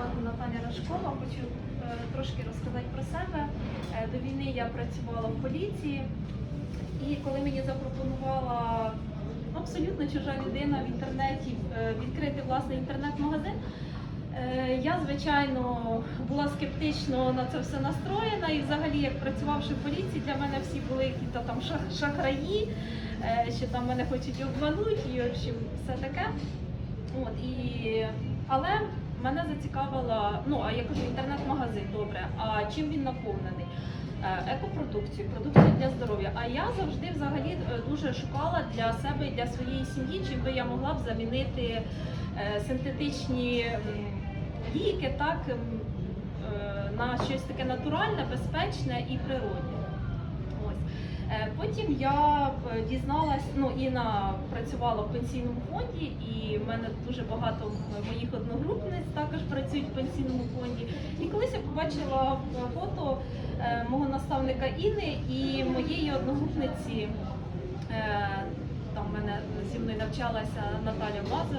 звати Наталя Рашкова. Хочу е, трошки розказати про себе. Е, До війни я працювала в поліції, і коли мені запропонувала абсолютно чужа людина в інтернеті е, відкрити власний інтернет-магазин, я, звичайно, була скептично на це все настроєна. І взагалі, як працювавши в поліції, для мене всі були якісь там шахраї, що там мене хочуть обманути, і в общем, все таке. От, і... Але мене зацікавила, ну а я кажу, інтернет-магазин, добре. А чим він наповнений? Е, Екопродукцію, продукцію для здоров'я. А я завжди взагалі е, дуже шукала для себе і для своєї сім'ї, чим би я могла б замінити е, синтетичні ліки, так на щось таке натуральне, безпечне і природне. Е, Потім я дізналась, ну Інна працювала в пенсійному фонді, і в мене дуже багато моїх одногрупниць також працюють в пенсійному фонді. І колись я побачила фото е, мого наставника Інни і моєї одногрупниці. е, Там мене зі мною навчалася Наталя Мазур.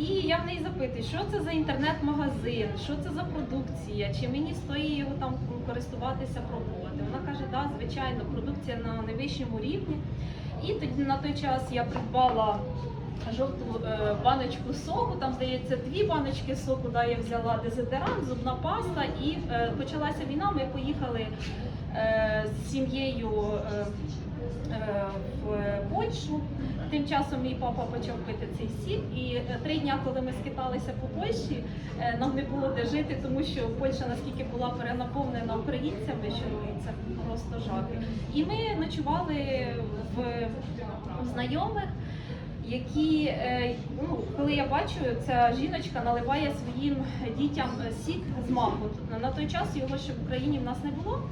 І я в неї запитую, що це за інтернет-магазин, що це за продукція, чи мені стоїть його там користуватися, пробувати. Вона каже, да, звичайно, продукція на найвищому рівні. І тоді на той час я придбала жовту е, баночку соку, там здається дві баночки соку, да, я взяла дезодорант, зубна паста, і е, почалася війна. Ми поїхали е, з сім'єю. Е, е, в Польщу. Тим часом мій папа почав пити цей сік, і е, три дня, коли ми скиталися по Польщі, е, нам не було де жити, тому що Польща наскільки була перенаповнена українцями, що це просто жах. І ми ночували в, знайомих. Які е, ну, коли я бачу, ця жіночка наливає своїм дітям сік з манго. На той час його ще в Україні в нас не було.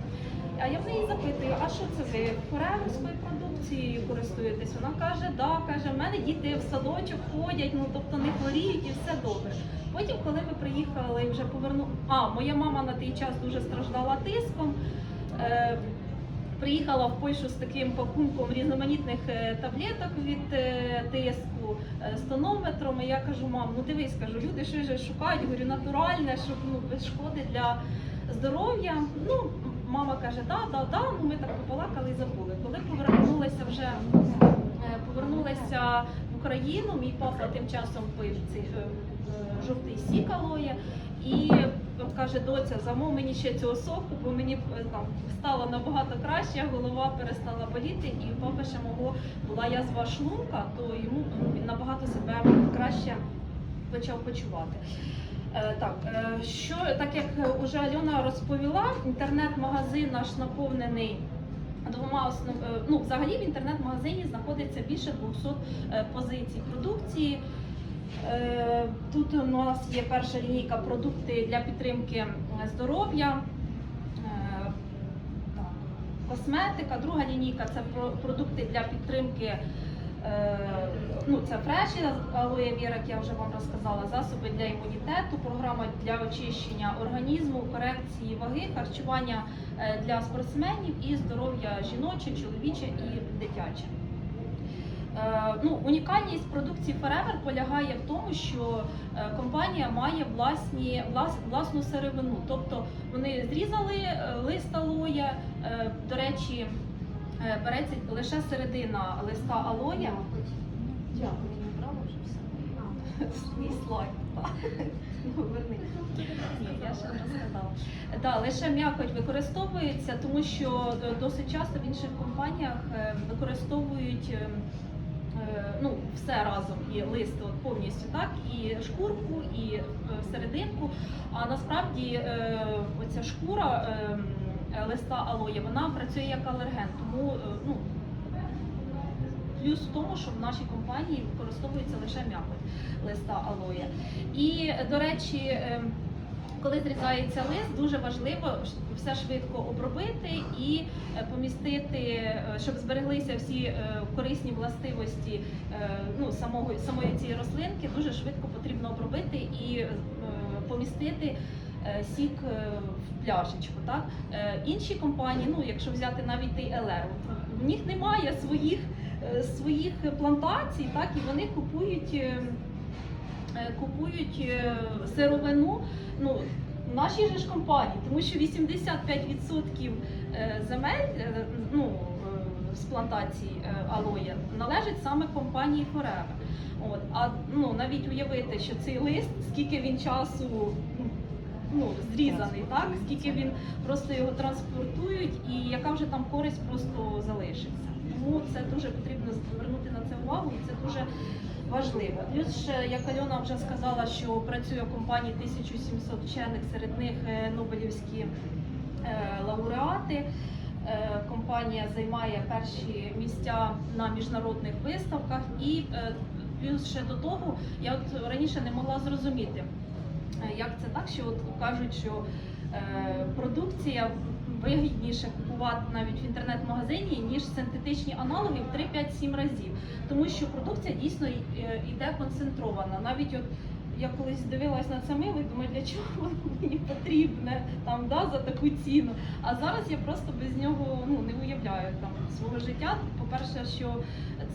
А я в неї запитую, а що це ви фореверською продукцією користуєтесь? Вона каже, да, каже, в мене діти в садочок ходять, ну тобто не хворіють і все добре. Потім, коли ми приїхали і вже поверну... А, моя мама на той час дуже страждала тиском. Е, Приїхала в Польщу з таким пакунком різноманітних е, таблеток від е, тиску, е, з тонометром. І я кажу, мам, ну дивись, кажу, люди щось шукають, говорю, натуральне, щоб ну без шкоди для здоров'я. Ну, мама каже, да, да, да. Ну ми так побалакали і забули. Коли повернулися вже е, повернулися в Україну, мій папа тим часом пив цей е, е, жовтий сік алоє і каже, доця, замов мені ще цього соку, бо мені там стало набагато краще, голова перестала боліти, і у папи ще мого була язва шлунка, то йому ну, він набагато себе краще почав почувати. Е, Так, е, що так як уже Альона розповіла, інтернет-магазин наш наповнений двома основ... е, ну, взагалі в інтернет-магазині знаходиться більше 200 е, позицій продукції. Тут у нас є перша лінійка продукти для підтримки здоров'я. Косметика, друга лінійка це продукти для підтримки. Е, Ну, це фреші, алоє віра, як я вже вам розказала, засоби для імунітету, програма для очищення організму, корекції ваги, харчування е, для спортсменів і здоров'я жіноче, чоловіче і дитяче. Е, Ну, унікальність продукції Forever полягає в тому, що е, компанія має власні, влас, власну сировину. Тобто вони зрізали е, лист алоя, е, до речі, е, береться лише середина листа алоя. Дякую, не брала вже все. Слайд. так. Ну, я ще розказала. Да, лише м'якоть використовується, тому що е, досить часто в інших компаніях е, використовують е, е, ну, все разом, і лист от, повністю, так, і шкурку, і е, серединку. А насправді е, оця шкура е, е, листа алоє, вона працює як алерген. Тому е, ну, плюс в тому, що в нашій компанії використовується лише м'якоть листа алоє. І, е, до речі, е, коли зрізається лист, дуже важливо все швидко обробити і е, помістити, е, щоб збереглися всі е, корисні властивості е, ну, самого, самої цієї рослинки, дуже швидко потрібно обробити і е, помістити е, сік е, в пляшечку. Так? Е, Інші компанії, ну, якщо взяти навіть той ЛР, в них немає своїх, е, своїх плантацій, так, і вони купують. е, е, купують е, сировину. Ну, наші же ж компанії, тому що 85% е, земель е, ну, е, з плантацій е, алоя належить саме компанії Forever. От, а ну, навіть уявити, що цей лист, скільки він часу ну, зрізаний, так? скільки він просто його транспортують і яка вже там користь просто залишиться. Тому це дуже потрібно звернути на це увагу і це дуже важливо. Плюс як Альона вже сказала, що працює в компанії 1700 вчених, серед них е, Нобелівські е, лауреати. Е, Компанія займає перші місця на міжнародних виставках, і плюс ще до того я от раніше не могла зрозуміти, як це так, що от кажуть, що е, продукція вигідніше купувати навіть в інтернет-магазині, ніж синтетичні аналоги в 3-5-7 разів. Тому що продукція дійсно е, йде концентрована. Навіть от я колись дивилась на це мило і думаю, для чого мені потрібне там да, за таку ціну. А зараз я просто без нього ну, не уявляю там свого життя. По-перше, що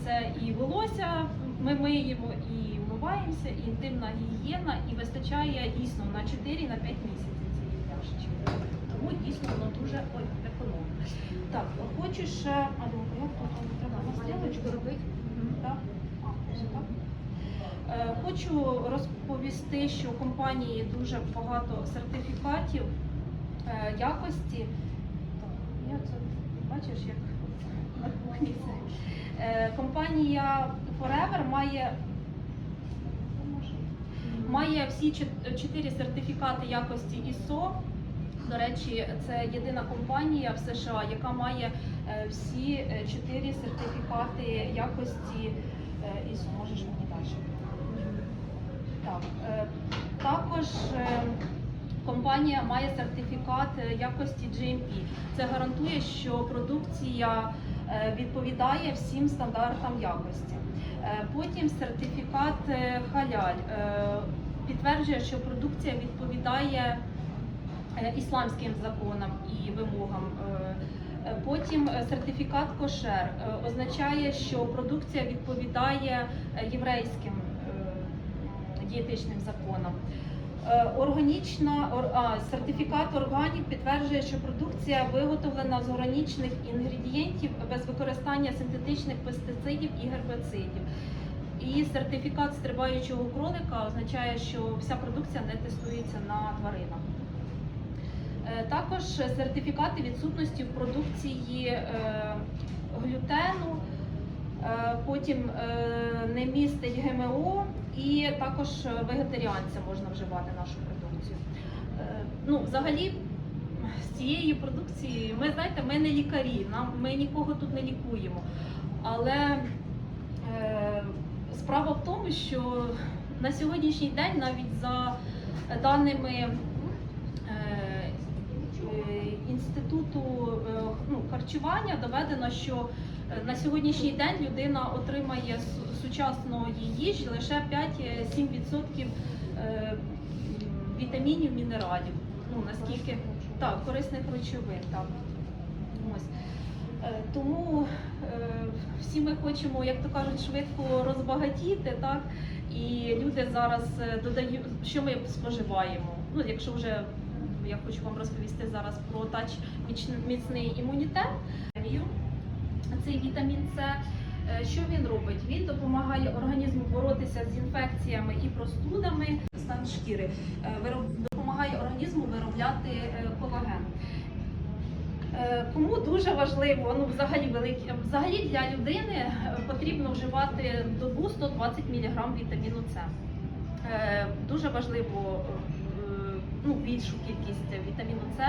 це і волосся ми миємо, і вмиваємося, і інтимна гігієна, і вистачає дійсно на 4-5 місяців цієї пляшечки. Тому дійсно воно дуже ой, економно. Так, хочу ще, Альонка, як тут треба на робити? Так. А, Хочу розповісти, що у компанії дуже багато сертифікатів е, якості. Я це бачиш, як на кухні. Е, Компанія Forever має має всі чотири сертифікати якості ISO. До речі, це єдина компанія в США, яка має е, всі е, чотири сертифікати якості е, ISO. Можеш мені далі. Так, е, також е, компанія має сертифікат е, якості GMP. Це гарантує, що продукція е, відповідає всім стандартам якості. Е, Потім сертифікат е, халяль е, підтверджує, що продукція відповідає ісламським законам і вимогам. Потім сертифікат кошер означає, що продукція відповідає єврейським дієтичним законам. Е, Органічна а, сертифікат органік підтверджує, що продукція виготовлена з органічних інгредієнтів без використання синтетичних пестицидів і гербицидів. І сертифікат стрибаючого кролика означає, що вся продукція не тестується на тваринах. Е, Також сертифікати відсутності в продукції е, глютену, потім не містить ГМО і також вегетаріанцям можна вживати нашу продукцію. Е, Ну, взагалі, з цієї продукції, ми знаєте, ми не лікарі, нам, ми нікого тут не лікуємо. Але е, справа в тому, що на сьогоднішній день навіть за даними е, е, інституту е, ну, харчування доведено, що е, на сьогоднішній день людина отримає сучасної їжі лише 5-7% е, вітамінів, мінералів. Ну наскільки так, корисних речовин. Так. Ось. Е, Тому всі ми хочемо, як то кажуть, швидко розбагатіти, так? І люди зараз додають, що ми споживаємо. Ну, якщо вже я хочу вам розповісти зараз про тач міцний імунітет. Цей вітамін С. Е, Що він робить? Він допомагає організму боротися з інфекціями і простудами, стан шкіри, Е, допомагає організму виробляти е, колаген. Кому дуже важливо, ну взагалі великі, взагалі для людини потрібно вживати добу 120 мг вітаміну С. Дуже важливо ну, більшу кількість вітаміну С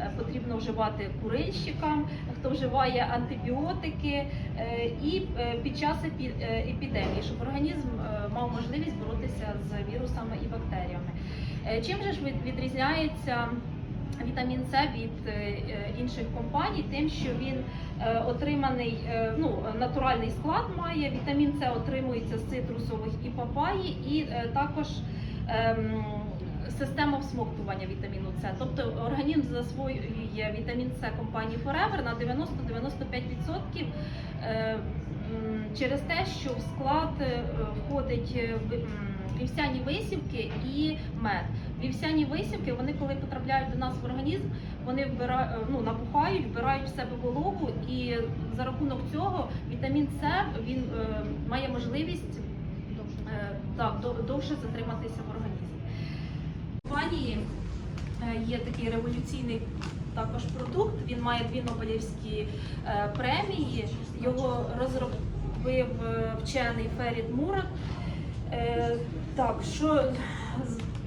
е, потрібно вживати курильщикам, хто вживає антибіотики е, і е, під час епі- епідемії, щоб організм мав можливість боротися з вірусами і бактеріями. Чим же ж відрізняється вітамін С від інших компаній? Тим, що він отриманий, ну, натуральний склад має. Вітамін С отримується з цитрусових і папаї, і також ем, система всмоктування вітаміну С. Тобто організм засвоює вітамін С компанії Forever на 90-95% е, через те, що в склад е, входить е, вівсяні висівки і мед. Вівсяні висівки, вони коли потрапляють до нас в організм, вони вбирають, ну, набухають, вбирають в себе вологу, і за рахунок цього вітамін С він е, має можливість е, так, довше затриматися в організмі. В компанії е, є такий революційний також продукт. Він має дві Нобелівські е, премії. Його розробив е, вчений Ферід Мурат. Е, Так, що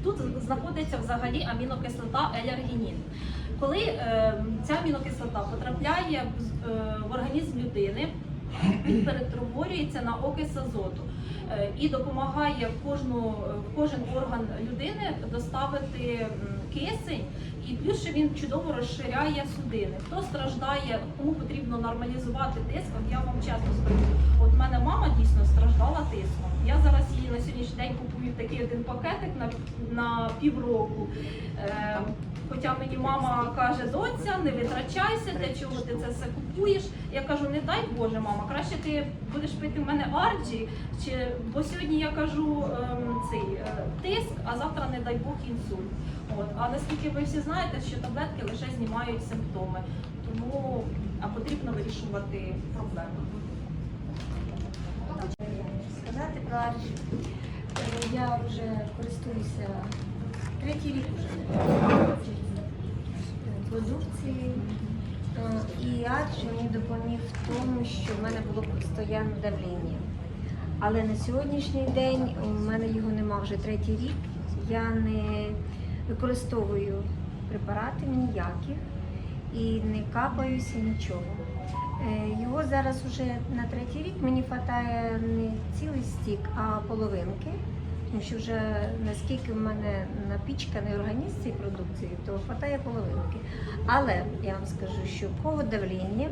тут знаходиться взагалі амінокислота еляргінін. Коли ця амінокислота потрапляє в, організм людини, він перетворюється на окис азоту і допомагає в кожну в кожен орган людини доставити кисень, і плюс ще він чудово розширяє судини. Хто страждає, кому потрібно нормалізувати тиск, от я вам чесно скажу, от мене мама дійсно страждала тиском. Я зараз їй на сьогоднішній день купую такий один пакетик на, на півроку. Хоча мені мама каже, доця, не витрачайся, для чого ти це все купуєш. Я кажу, не дай Боже, мама, краще ти будеш пити в мене арджі, чи бо сьогодні я кажу ем, цей е, тиск, а завтра не дай Бог інсульт. От а наскільки ви всі знаєте, що таблетки лише знімають симптоми, тому а потрібно вирішувати проблему. Сказати про арч. Е, Я вже користуюся третій рік вже продукції. Е, І арч мені допоміг в тому, що в мене було постійне давлення. Але на сьогоднішній день у мене його нема вже третій рік. Я не використовую препарати ніяких і не капаюся нічого. Е, Його зараз вже на третій рік мені вистачає не цілий стік, а половинки. Тому що вже наскільки в мене напічканий організм цієї продукції, то вистачає половинки. Але я вам скажу, що в кого давлення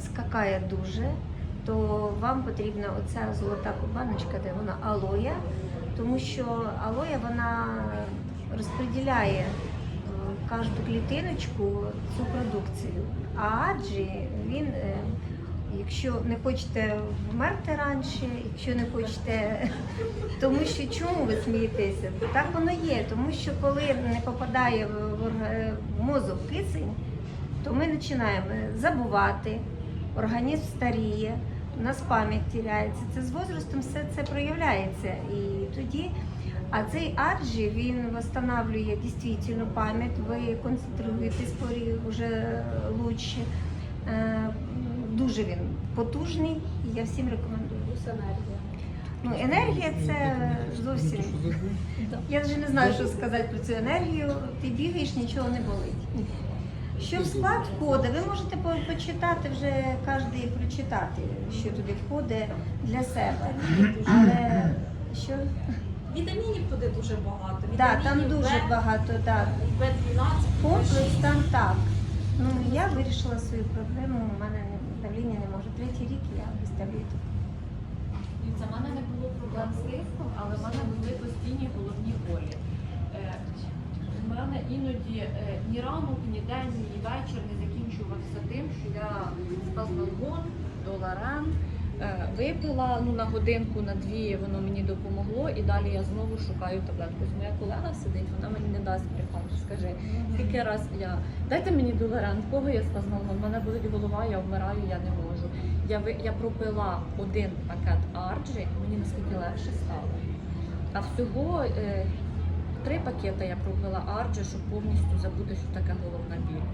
скакає дуже, то вам потрібна оця золота баночка, де вона алоя, тому що алоя вона розподіляє е, кожну клітиночку цю продукцію. А аджі він, е, якщо не хочете вмерти раніше, якщо не хочете, тому що чому ви смієтеся? Так воно є, тому що коли не попадає в в мозок кисень, то ми починаємо забувати, організм старіє, у нас пам'ять тіряється. Це з возрастом все це проявляється. І тоді, а цей арджі він встановлює дійсно пам'ять, ви концентруєтесь вже лучше. Е, Дуже він потужний і я всім рекомендую. Ну, енергія це зовсім. Я вже не знаю, що сказати про цю енергію. Ти бігаєш, нічого не болить. Що в склад входить, ви можете почитати вже кожен прочитати, що туди входить для себе. Але що? Вітамінів туди дуже багато. Да, там дуже В, багато. Да. В12. Комплекс там так. Ну я вирішила свою проблему. У мене не- не може. Третій рік я без таблеток. Дивіться, в мене не було проблем з тиском, але в мене були постійні головні болі. Е, У мене іноді е, ні ранок, ні день, ні вечір не закінчувався тим, що я спазмалгон, доларен. е, випила ну, на годинку, на дві воно мені допомогло, і далі я знову шукаю таблетку. Моя колега сидить, вона мені не дасть брехати. Скажи, скільки раз я дайте мені доларан, кого є спазмалгон? В мене болить голова, я вмираю, я не можу. Я я пропила один пакет арджі, мені наскільки легше стало. А всього е, три пакети я пропила арджі, щоб повністю забути, що таке головна біль.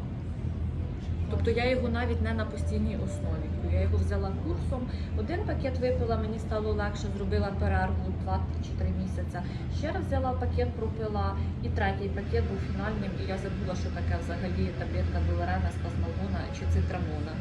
Тобто я його навіть не на постійній основі. Я його взяла курсом. Один пакет випила, мені стало легше, зробила перерву 2 чи 3 місяці. Ще раз взяла пакет, пропила, і третій пакет був фінальним, і я забула, що таке взагалі таблетка доларена, спазмалгона чи цитрамона.